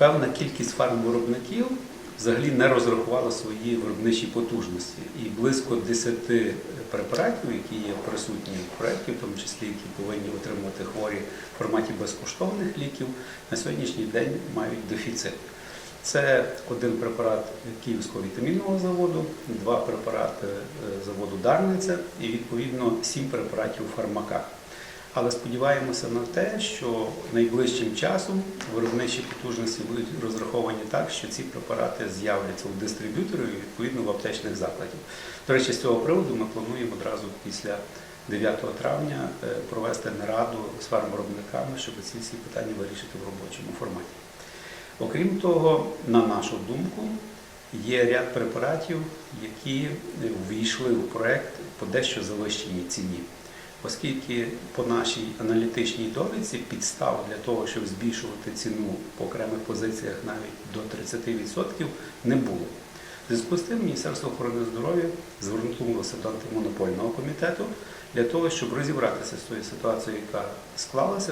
певна кількість фармвиробників взагалі не розрахувала свої виробничі потужності. І близько 10 препаратів, які є присутні в проєкті, в тому числі які повинні отримувати хворі в форматі безкоштовних ліків, на сьогоднішній день мають дефіцит. Це один препарат Київського вітамінного заводу, два препарати е, заводу Дарниця і відповідно сім препаратів в фармаках. Але сподіваємося на те, що найближчим часом виробничі потужності будуть розраховані так, що ці препарати з'являться у дистриб'юторів і відповідно в аптечних закладів. До речі, з цього приводу ми плануємо одразу після 9 травня е, провести нараду з фармвиробниками, щоб ці всі питання вирішити в робочому форматі. Окрім того, на нашу думку, є ряд препаратів, які ввійшли у проект по дещо завищеній ціні. Оскільки по нашій аналітичній довідці підстав для того, щоб збільшувати ціну по окремих позиціях навіть до 30% не було. В зв'язку з тим Міністерство охорони здоров'я звернулося до антимонопольного комітету для того, щоб розібратися з тою ситуацією, яка склалася.